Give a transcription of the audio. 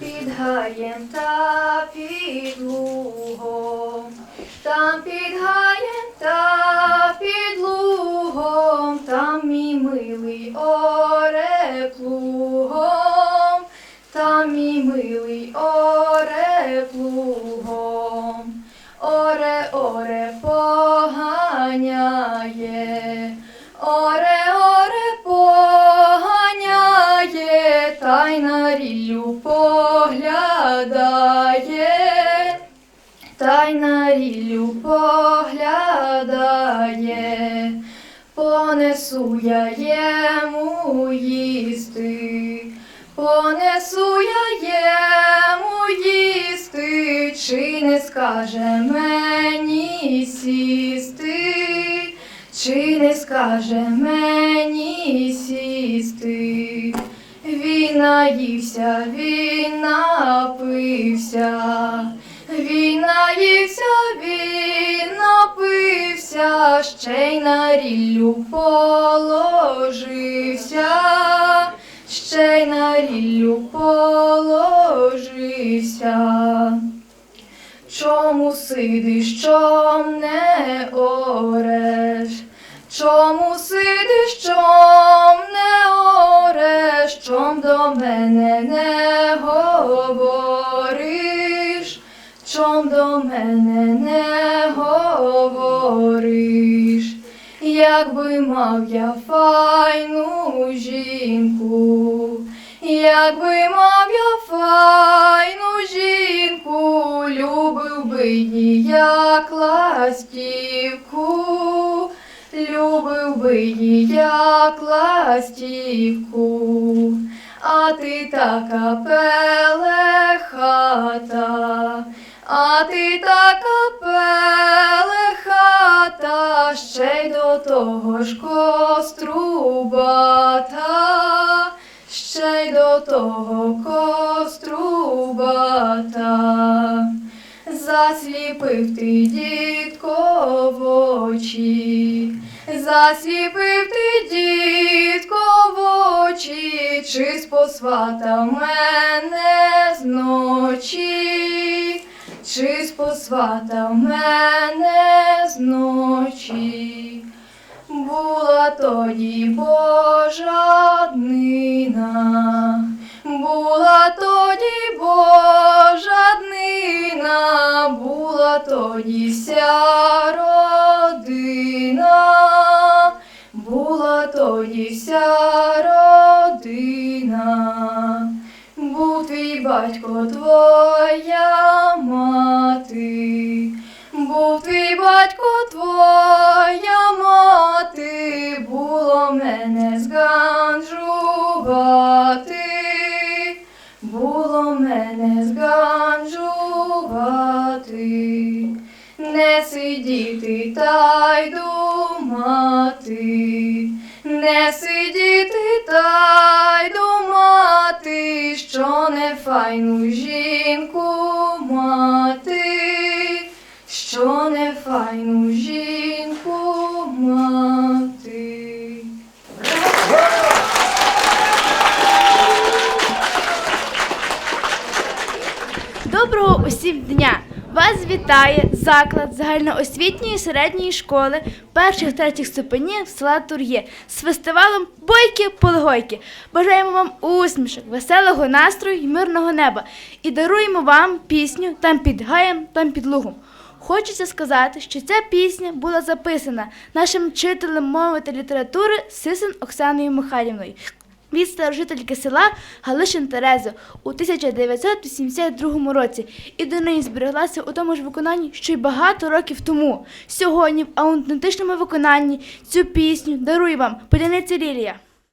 під гаєм та під лугом, там під гаєм та та й на ріллю поглядає, понесу я йому їсти, понесу я йому їсти, чи не скаже мені сісти, чи не скаже мені сісти. Він наївся, він напився, він наївся, він напився, ще й на ріллю положився, ще й на ріллю положився. Чому сидиш, чом не ореш? Чому сидиш, чом не ореш? Чом до мене не говориш? Чом до мене не говориш? Якби мав я файну жінку, якби мав я файну жінку, любив би її як ластівку, любив би її як ластівку, а ти така пелехата, ти така пелехата, ще й до того ж кострубата, ще й до того кострубата. Засліпив ти, дітко, в очі, засліпив ти, дітко, в очі, чи спосватав мене чи спосватав мене зночі. Була тоді Божа днина, була тоді Божа днина, була тоді вся родина, була тоді вся родина, був твій батько, твоя мати, не сидіти та й думати, не сидіти та й думати, що не файну жінку мати, що не файну жінку мати. Доброго усім дня! Вас вітає заклад загальноосвітньої середньої школи перших третіх ступенів села Тур'є з фестивалем Бойки Полегойки. Бажаємо вам усмішок, веселого настрою і мирного неба. І даруємо вам пісню там під гаєм, там під лугом. Хочеться сказати, що ця пісня була записана нашим вчителем мови та літератури Сисин Оксаною Михайлівною від старожительки села Галишин Терезо у 1982 році і до неї збереглася у тому ж виконанні, що й багато років тому. Сьогодні в аутентичному виконанні цю пісню дарує вам Поляниця Лілія.